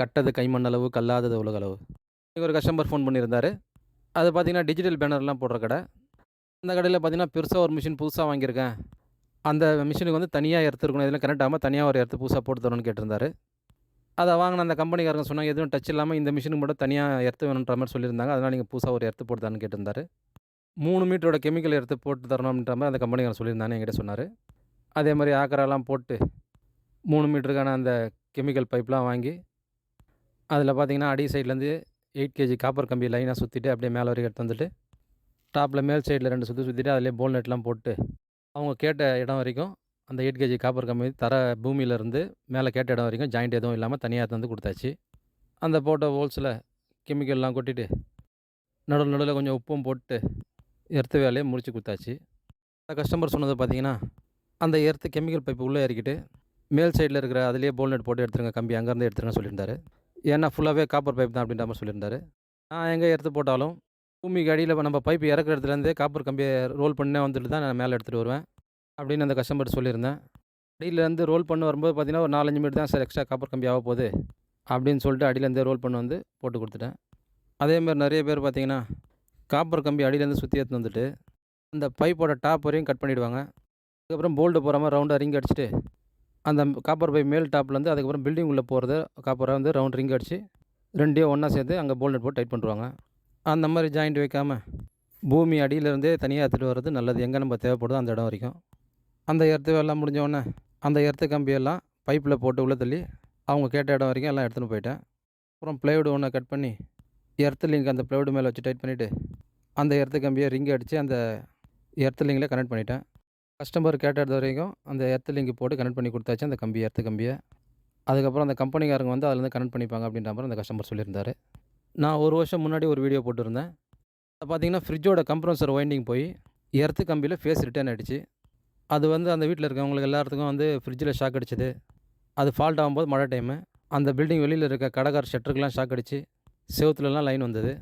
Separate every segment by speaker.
Speaker 1: கட்டது கைமண்ணளவு கல்லாதது உலகளவு. ஒரு customer phone பண்ணியிருந்தார். அது பார்த்தீங்கன்னா டிஜிட்டல் பேனர்லாம் போடுற கடை. அந்த கடையில் பார்த்தீங்கன்னா பெருசாக ஒரு மிஷின் புதுசாக வாங்கியிருக்கேன். அந்த மிஷினுக்கு வந்து தனியாக எடுத்துருக்கணும். இதெல்லாம் கனெக்ட் ஆகாமல் தனியாக ஒரு எடுத்து புதுசாக போட்டு தரணும்னு கேட்டிருந்தாரு. அதை வாங்கின அந்த கம்பெனிக்காரங்க சொன்னாங்க எதுவும் டச் இல்லாமல் இந்த மிஷினுக்கு மட்டும் தனியாக எடுத்து வேணுன்ற மாதிரி சொல்லியிருந்தாங்க. அதனால் நீங்கள் புதுசாக ஒரு எர்த்து போட்டு கேட்டிருந்தார் கேட்டிருந்தாரு. மூணு மீட்டரோட கெமிக்கல் எடுத்து போட்டு தரணும்ன்ற மாதிரி அந்த கம்பெனிக்காரன் சொல்லியிருந்தானே என்கிட்ட சொன்னார். அதே மாதிரி ஆக்கரெல்லாம் போட்டு மூணு மீட்டருக்கான அந்த கெமிக்கல் பைப்லாம் வாங்கி அதில் பார்த்தீங்கன்னா அடி சைட்லேருந்து எயிட் கேஜி காப்பர் கம்பி லைனாக சுற்றிட்டு அப்படியே மேலே வரைக்கும் எடுத்து வந்துட்டு டாப்பில் மேல் சைடில் ரெண்டு சுற்றி சுற்றிட்டு அதிலே போல் நெட்லாம் போட்டு அவங்க கேட்ட இடம் வரைக்கும் அந்த எயிட் கேஜி காப்பர் கம்பி தர பூமியிலேருந்து மேலே கேட்ட இடம் வரைக்கும் ஜாயிண்ட் எதுவும் இல்லாமல் தனியாக தந்து வந்து கொடுத்தாச்சு. அந்த போட்ட ஹோல்ஸில் கெமிக்கல்லாம் கொட்டிட்டு நடுவில் நடுவில் கொஞ்சம் உப்பும் போட்டு எர்த்து வேலையை முடித்து கொடுத்தாச்சு. அந்த கஸ்டமர் சொன்னது பார்த்தீங்கன்னா அந்த எர்த்து கெமிக்கல் பைப்பு உள்ளே இறக்கிட்டு மேல் சைடில் இருக்கிற அதிலே போல் நெட் போட்டு எடுத்துருங்க கம்பி அங்கேருந்து எடுத்துருங்க சொல்லியிருந்தாரு. ஏன்னா ஃபுல்லாகவே காப்பர் பைப் தான் அப்படின்ற மாதிரி சொல்லியிருந்தாரு. நான் எங்கே எடுத்து போட்டாலும் பூமிக்கு அடியில் நம்ம பைப் இறக்குற இடத்துலேருந்தே காப்பர் கம்பியை ரோல் பண்ணே வந்துட்டு தான் நான் மேலே எடுத்துகிட்டு வருவேன் அப்படின்னு அந்த கஸ்டமர் சொல்லியிருந்தேன். அடியிலேருந்து ரோல் பண்ண வரும்போது பார்த்தீங்கன்னா ஒரு நாலஞ்சு மீட்டர் தான் சார் எக்ஸ்ட்ரா காப்பர் கம்பி ஆக போகுது அப்படின்னு சொல்லிட்டு அடியிலேருந்தே ரோல் பண்ண வந்து போட்டு கொடுத்துட்டேன். அதேமாதிரி நிறைய பேர் பார்த்தீங்கன்னா காப்பர் கம்பி அடியிலேருந்து சுற்றி எடுத்துன்னு வந்துட்டு அந்த பைப்போட டாப் வரையும் கட் பண்ணிவிடுவாங்க அதுக்கப்புறம் போல்டு போகிற மாதிரி ரவுண்டாக ரிங் அடிச்சுட்டு அந்த காப்பர் பைப் மேல் டாப்லேருந்து அதுக்கப்புறம் பில்டிங் உள்ளே போகிறது காப்பரை வந்து ரவுண்ட் ரிங் அடித்து ரெண்டையும் ஒன்றா சேர்த்து அங்கே போல்நட் போட்டு டைட் பண்ணுவாங்க அந்த மாதிரி ஜாயிண்ட் வைக்காமல் பூமி அடியிலேருந்தே தனியாக எடுத்துகிட்டு வர்றது நல்லது. எங்கே நம்ம தேவைப்படுதோ அந்த இடம் வரைக்கும். அந்த எர்த்து வேலைலாம் முடிஞ்சோடனே அந்த எர்த்து கம்பியெல்லாம் பைப்பில் போட்டு உள்ளே தள்ளி அவங்க கேட்ட இடம் வரைக்கும் எல்லாம் எடுத்துன்னு போயிட்டேன். அப்புறம் ப்ளைவுட் ஒன்று கட் பண்ணி எர்த்து லிங்க் அந்த ப்ளைவுட் மேலே வச்சு டைட் பண்ணிவிட்டு அந்த எர்த்து கம்பியை ரிங் அடித்து அந்த எர்த்து லிங்கில் கனெக்ட் பண்ணிட்டேன். கஸ்டமர் கேட்ட வரைக்கும் அந்த எர்த்து லிங்க் போட்டு கனெக்ட் பண்ணி கொடுத்தாச்சு. அந்த கம்பி எர்த்து கம்பியை. அதுக்கப்புறம் அந்த கம்பெனிக்காரங்க வந்து அதுலேருந்து கனெக்ட் பண்ணிப்பாங்க அப்படின்ற மாதிரி அந்த கஸ்டமர் சொல்லியிருந்தாரு. நான் ஒரு வருஷம் முன்னாடி ஒரு வீடியோ போட்டிருந்தேன். அதை பார்த்தீங்கன்னா ஃப்ரிட்ஜோட கம்ப்ரஸர் வைண்டிங் போய் எர்த்து கம்பியில் ஃபேஸ் ரிட்டர்ன் ஆகிடுச்சு அது வந்து அந்த வீட்டில் இருக்கவங்களுக்கு எல்லாத்துக்கும் வந்து ஃப்ரிட்ஜில் ஷாக் அடிச்சது. அது ஃபால்ட் ஆகும்போது மழை டைமு அந்த பில்டிங் வெளியில் இருக்க கடைக்கார ஷட்டருக்கெலாம் ஷாக் அடிச்சு செவுத்துலலாம் லைன் வந்தது.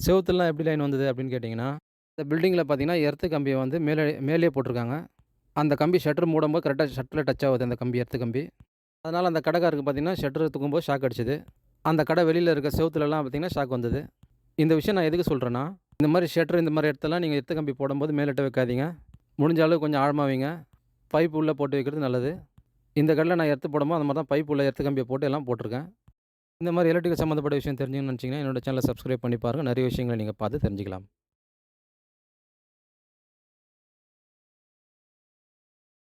Speaker 1: செவுத்துலலாம் எப்படி லைன் வந்தது அப்படின்னு கேட்டிங்கன்னா இந்த பில்டிங்கில் பார்த்தீங்கன்னா எர்த்து கம்பியை வந்து மேலே மேலேயே போட்டிருக்காங்க. அந்த கம்பி ஷட்டர் மூடும்போது கரெக்டாக ஷட்டரில் டச் ஆகுது அந்த கம்பி எர்த்து கம்பி. அதனால் அந்த கடைக்காருக்கு பார்த்தீங்கன்னா ஷட்டர் தூக்கும்போது ஷாக் அடிச்சது. அந்த கடை வெளியில் இருக்க செவுத்துலலாம் பார்த்தீங்கன்னா ஷாக் வந்தது. இந்த விஷயம் நான் எதுக்கு சொல்கிறேன்னா இந்த மாதிரி ஷட்டர் இந்த மாதிரி இடத்தெல்லாம் நீங்கள் எர்த்து கம்பி போடும்போது மேலிட்ட வைக்காதீங்க. முடிஞ்ச அளவு கொஞ்சம் ஆழமாக வைங்க. பைப் உள்ளே போட்டு வைக்கிறது நல்லது. இந்த கடையில் நான் எர்த்து போடும்போது அந்த மாதிரி தான் பைப் உள்ள எர்த்து கம்பியை போட்டு எல்லாம் போட்டிருக்கேன். இந்த மாதிரி எலக்ட்ரிக்கல் சம்மந்தப்பட்ட விஷயம் தெரிஞ்சுன்னு நினச்சிங்கன்னா என்னோடய சேனலை சப்ஸ்கிரைப் பண்ணி பாருங்கள் நிறைய விஷயங்களை நீங்கள் பார்த்து தெரிஞ்சுக்கலாம்.